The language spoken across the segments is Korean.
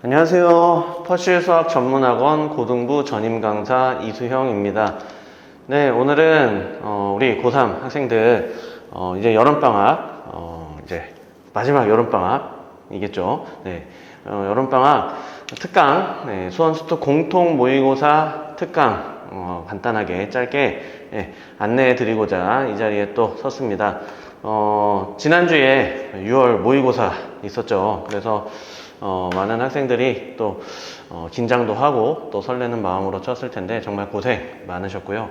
안녕하세요. 퍼실 수학 전문학원 고등부 전임 강사 이수형입니다. 네, 오늘은 어, 우리 고3 학생들 어, 이제 여름 방학 어, 이제 마지막 여름 방학이겠죠. 네, 어, 여름 방학 특강 네, 수원수특 공통 모의고사 특강 어, 간단하게 짧게 예, 안내해 드리고자 이 자리에 또 섰습니다. 어, 지난주에 6월 모의고사 있었죠. 그래서 어, 많은 학생들이 또 어, 긴장도 하고 또 설레는 마음으로 쳤을 텐데 정말 고생 많으셨고요.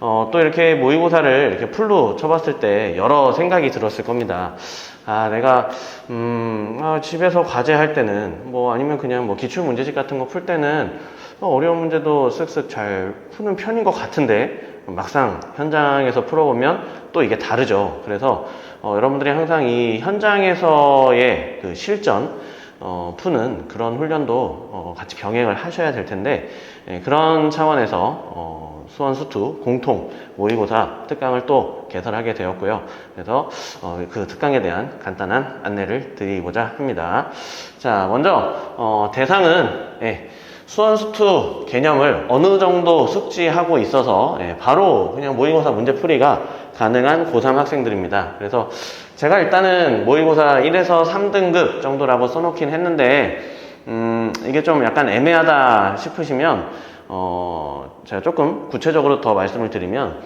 어, 또 이렇게 모의고사를 이렇게 풀로 쳐봤을 때 여러 생각이 들었을 겁니다. 아, 내가 음, 아, 집에서 과제할 때는 뭐 아니면 그냥 뭐 기출 문제집 같은 거 풀 때는 어, 어려운 문제도 쓱쓱 잘 푸는 편인 것 같은데 막상 현장에서 풀어보면 또 이게 다르죠. 그래서 어, 여러분들이 항상 이 현장에서의 그 실전 어, 푸는 그런 훈련도 어, 같이 병행을 하셔야 될 텐데 예, 그런 차원에서 어, 수원 수투 공통 모의고사 특강을 또 개설하게 되었고요. 그래서 어, 그 특강에 대한 간단한 안내를 드리고자 합니다. 자, 먼저 어, 대상은 예, 수원수투 개념을 어느 정도 숙지하고 있어서 예, 바로 그냥 모의고사 문제풀이가 가능한 고3 학생들입니다. 그래서 제가 일단은 모의고사 1에서 3등급 정도라고 써놓긴 했는데 음, 이게 좀 약간 애매하다 싶으시면 어, 제가 조금 구체적으로 더 말씀을 드리면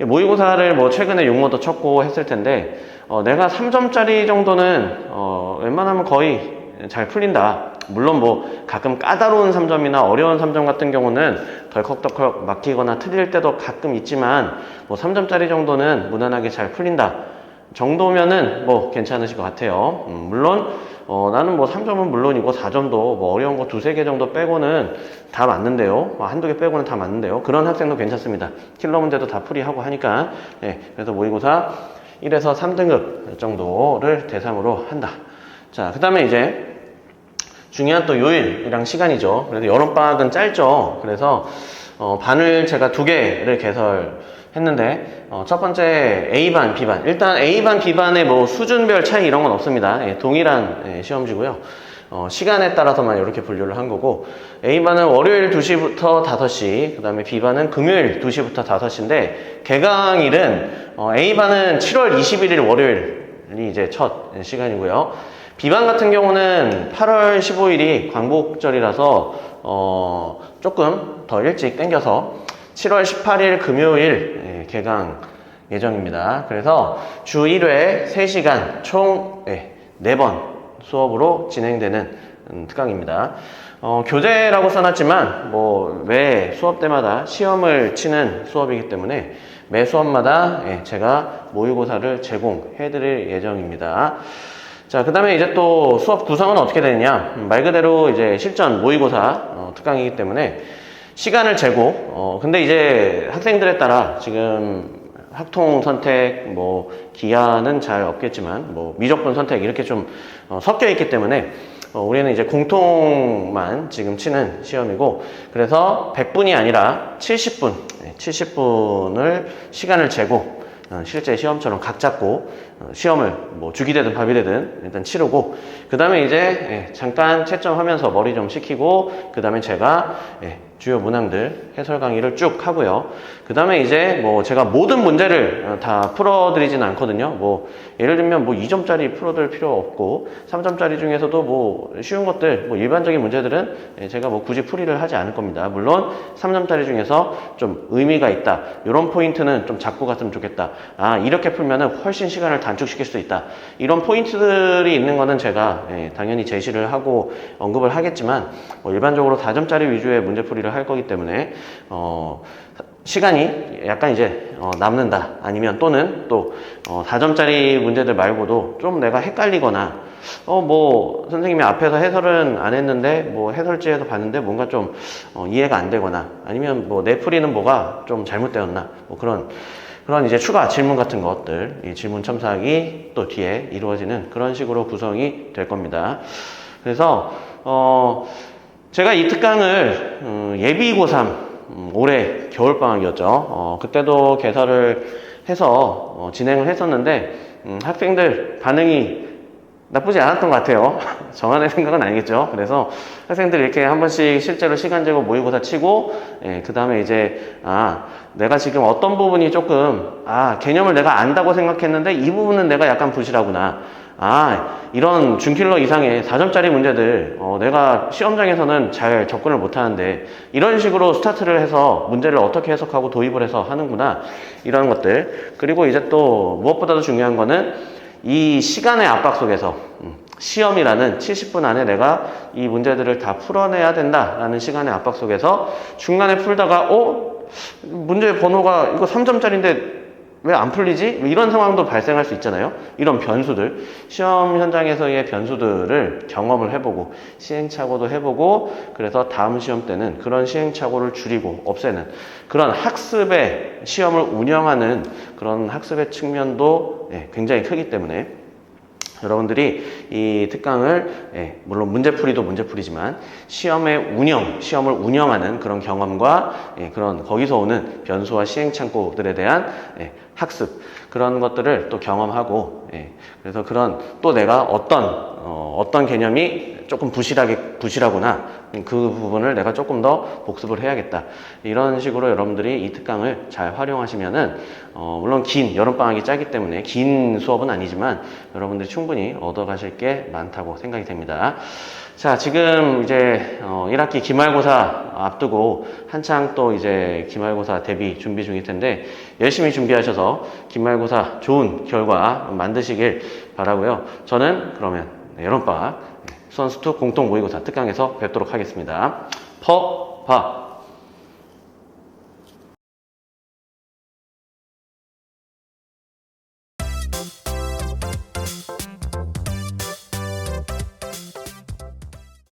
이 모의고사를 뭐 최근에 용어도 쳤고 했을 텐데 어, 내가 3점짜리 정도는 어, 웬만하면 거의 잘 풀린다. 물론 뭐 가끔 까다로운 3점이나 어려운 3점 같은 경우는 덜컥덜컥 막히거나 틀릴 때도 가끔 있지만 뭐 3점짜리 정도는 무난하게 잘 풀린다. 정도면은 뭐 괜찮으실 것 같아요. 음, 물론 어, 나는 뭐 3점은 물론이고 4점도 뭐 어려운 거 두세 개 정도 빼고는 다 맞는데요. 뭐 한두 개 빼고는 다 맞는데요. 그런 학생도 괜찮습니다. 킬러 문제도 다 풀이하고 하니까. 네, 그래서 모의고사 1에서 3등급 정도를 대상으로 한다. 자, 그 다음에 이제 중요한 또 요일이랑 시간이죠. 그래서 여름방학은 짧죠. 그래서 어, 반을 제가 두 개를 개설했는데 어, 첫 번째 A반, B반. 일단 A반, B반의 뭐 수준별 차이 이런 건 없습니다. 예, 동일한 예, 시험지고요. 어, 시간에 따라서만 이렇게 분류를 한 거고 A반은 월요일 2시부터 5시 그 다음에 B반은 금요일 2시부터 5시인데 개강일은 어, A반은 7월 21일 월요일이 이제 첫 시간이고요. 비반 같은 경우는 8월 15일이 광복절이라서 어, 조금 더 일찍 땡겨서 7월 18일 금요일 예, 개강 예정입니다. 그래서 주 1회 3시간 총 예, 4번 수업으로 진행되는 음, 특강입니다. 어, 교재라고 써놨지만 뭐 매 수업 때마다 시험을 치는 수업이기 때문에 매 수업마다 예, 제가 모의고사를 제공해드릴 예정입니다. 자, 그 다음에 이제 또 수업 구성은 어떻게 되느냐. 음, 말 그대로 이제 실전 모의고사 어, 특강이기 때문에 시간을 재고, 어, 근데 이제 학생들에 따라 지금 학통 선택, 뭐, 기한은 잘 없겠지만, 뭐, 미적분 선택 이렇게 좀 어, 섞여 있기 때문에 어, 우리는 이제 공통만 지금 치는 시험이고, 그래서 100분이 아니라 70분, 70분을 시간을 재고, 어, 실제 시험처럼 각 잡고 어, 시험을 뭐 죽이 되든 밥이 되든 일단 치르고 그 다음에 이제 예, 잠깐 채점하면서 머리 좀 식히고 그 다음에 제가 예, 주요 문항들 해설 강의를 쭉 하고요. 그 다음에 이제 뭐 제가 모든 문제를 어, 다 풀어드리진 않거든요. 뭐 예를 들면 뭐 2점짜리 풀어드릴 필요 없고 3점짜리 중에서도 뭐 쉬운 것들 뭐 일반적인 문제들은 예, 제가 뭐 굳이 풀이를 하지 않을 겁니다. 물론 3점짜리 중에서 좀 의미가 있다. 이런 포인트는 좀 잡고 갔으면 좋겠다. 아 이렇게 풀면은 훨씬 시간을 단축시킬 수 있다. 이런 포인트들이 있는 거는 제가 예, 당연히 제시를 하고 언급을 하겠지만 뭐 일반적으로 4점짜리 위주의 문제 풀이를 할 거기 때문에 어, 시간이 약간 이제 어, 남는다 아니면 또는 또 어, 4점짜리 문제들 말고도 좀 내가 헷갈리거나 어 뭐 선생님이 앞에서 해설은 안 했는데 뭐 해설지에서 봤는데 뭔가 좀 어, 이해가 안 되거나 아니면 뭐 내 풀이는 뭐가 좀 잘못되었나 뭐 그런 그런 이제 추가 질문 같은 것들, 이 질문 첨삭이 또 뒤에 이루어지는 그런 식으로 구성이 될 겁니다. 그래서, 어, 제가 이 특강을, 음, 예비 고3, 음, 올해 겨울방학이었죠. 어, 그때도 개설을 해서 어, 진행을 했었는데, 음, 학생들 반응이 나쁘지 않았던 것 같아요. 저만의 생각은 아니겠죠. 그래서 학생들이 이렇게 한 번씩 실제로 시간 재고 모의고사 치고, 예, 그 다음에 이제, 아, 내가 지금 어떤 부분이 조금, 아, 개념을 내가 안다고 생각했는데 이 부분은 내가 약간 부실하구나. 아, 이런 준킬러 이상의 4점짜리 문제들, 어, 내가 시험장에서는 잘 접근을 못 하는데, 이런 식으로 스타트를 해서 문제를 어떻게 해석하고 도입을 해서 하는구나. 이런 것들. 그리고 이제 또 무엇보다도 중요한 거는 이 시간의 압박 속에서 음, 시험이라는 70분 안에 내가 이 문제들을 다 풀어내야 된다라는 시간의 압박 속에서 중간에 풀다가 어 문제 번호가 이거 3점짜리인데 왜 안 풀리지? 이런 상황도 발생할 수 있잖아요. 이런 변수들 시험 현장에서의 변수들을 경험을 해보고 시행착오도 해보고 그래서 다음 시험 때는 그런 시행착오를 줄이고 없애는 그런 학습의 시험을 운영하는 그런 학습의 측면도 예, 굉장히 크기 때문에 여러분들이 이 특강을 예, 물론 문제풀이도 문제풀이지만 시험의 운영, 시험을 운영하는 그런 경험과 예, 그런 거기서 오는 변수와 시행착오들에 대한 예, 학습 그런 것들을 또 경험하고 예, 그래서 그런 또 내가 어떤 어, 어떤 개념이 조금 부실하게 부실하구나 그 부분을 내가 조금 더 복습을 해야겠다 이런 식으로 여러분들이 이 특강을 잘 활용하시면은 어, 물론 긴 여름 방학이 짜기 때문에 긴 수업은 아니지만 여러분들이 충분히 얻어가실 게 많다고 생각이 됩니다. 자, 지금 이제 어, 1학기 기말고사 앞두고 한창 또 이제 기말고사 대비 준비 중일 텐데 열심히 준비하셔서 기말고사 좋은 결과 만드시길 바라고요. 저는 그러면 네, 여름방학 수원스투 공동 모의고사 특강에서 뵙도록 하겠습니다. 퍼, 파.